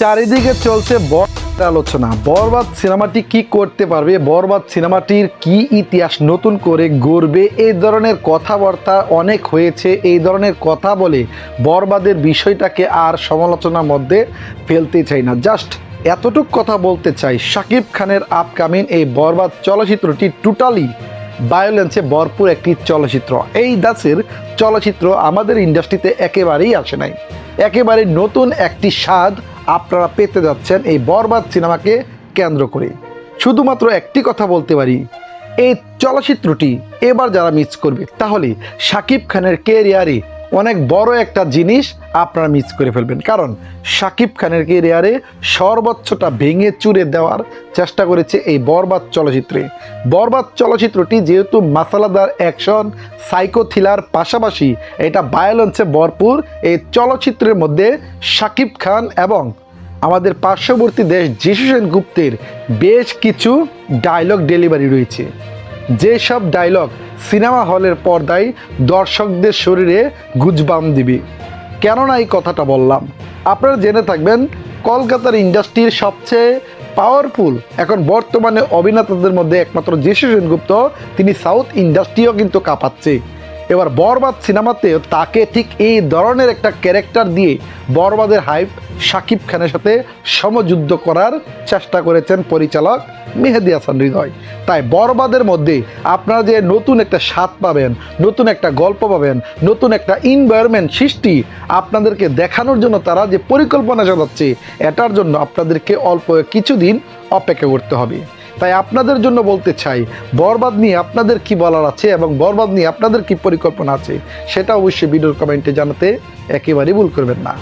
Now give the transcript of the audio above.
চারিদিকে চলছে বড় আলোচনা। বরবাদ সিনেমাটি কি করতে পারবে? বরবাদ সিনেমাটির কি ইতিহাস নতুন করে গড়বে? এই ধরনের কথাবার্তা অনেক হয়েছে। এই ধরনের কথা বলে বরবাদের বিষয়টাকে আর সমালোচনার মধ্যে ফেলতে চাই না। জাস্ট এতটুক কথা বলতে চাই, শাকিব খানের আপকামিং এই বরবাদ চলচ্চিত্রটি টোটালি ভায়োলেন্সে ভরপুর একটি চলচ্চিত্র। এই দাসের চলচ্চিত্র আমাদের ইন্ডাস্ট্রিতে একেবারেই আসে নাই। একেবারে নতুন একটি স্বাদ আপনারা পেতে যাচ্ছেন এই বরবাদ সিনেমাকে কেন্দ্র করে। শুধুমাত্র একটি কথা বলতে পারি, এই চলচ্চিত্রটি এবার যারা মিস করবে, তাহলে শাকিব খানের কেরিয়ারে অনেক বড় একটা জিনিস আপনারা মিস করে ফেলবেন। কারণ শাকিব খানের কেরিয়ারে সর্বোচ্চটা ভেঙে চুরে দেওয়ার চেষ্টা করেছে এই বরবাদ চলচ্চিত্রে। বরবাদ চলচ্চিত্রটি যেহেতু মাসালাদার অ্যাকশন সাইকো থ্রিলার পাশাপাশি এটা ভায়োলেন্সে ভরপুর, এই চলচ্চিত্রের মধ্যে শাকিব খান এবং আমাদের পার্শ্ববর্তী দেশ যিশু সেনগুপ্তের বেশ কিছু ডায়লগ ডেলিভারি রয়েছে। যেসব ডায়লগ সিনেমা হলের পর্দায় দর্শকদের শরীরে গুজবাম দিবে। কেননা এই কথাটা বললাম। আপনারা জেনে থাকবেন, কলকাতার ইন্ডাস্ট্রির সবচেয়ে পাওয়ারফুল এখন বর্তমানে অভিনেতাদের মধ্যে একমাত্র যিশু সেনগুপ্ত, তিনি সাউথ ইন্ডাস্ট্রিও কিন্তু কাঁপাচ্ছে। এবার বরবাদ সিনেমাতেও তাকে ঠিক এই ধরনের একটা ক্যারেক্টার দিয়ে বরবাদের হাইপ শাকিব খানের সাথে সমযুদ্ধ করার চেষ্টা করেছেন পরিচালক মেহেদি হাসান হৃদয়। তাই বরবাদের মধ্যে আপনারা যে নতুন একটা স্বাদ পাবেন, নতুন একটা গল্প পাবেন, নতুন একটা ইনভায়রনমেন্ট সৃষ্টি আপনাদেরকে দেখানোর জন্য তারা যে পরিকল্পনা চালাচ্ছে, এটার জন্য আপনাদেরকে অল্প কিছুদিন অপেক্ষা করতে হবে। তাই আপনাদের জন্য বলতে চাই, বরবাদ নিয়ে আপনাদের কি বলার আছে এবং বরবাদ নিয়ে আপনাদের কি পরিকল্পনা আছে, সেটা অবশ্যই ভিডিওর কমেন্টে জানাতে একেবারেই ভুল করবেন না।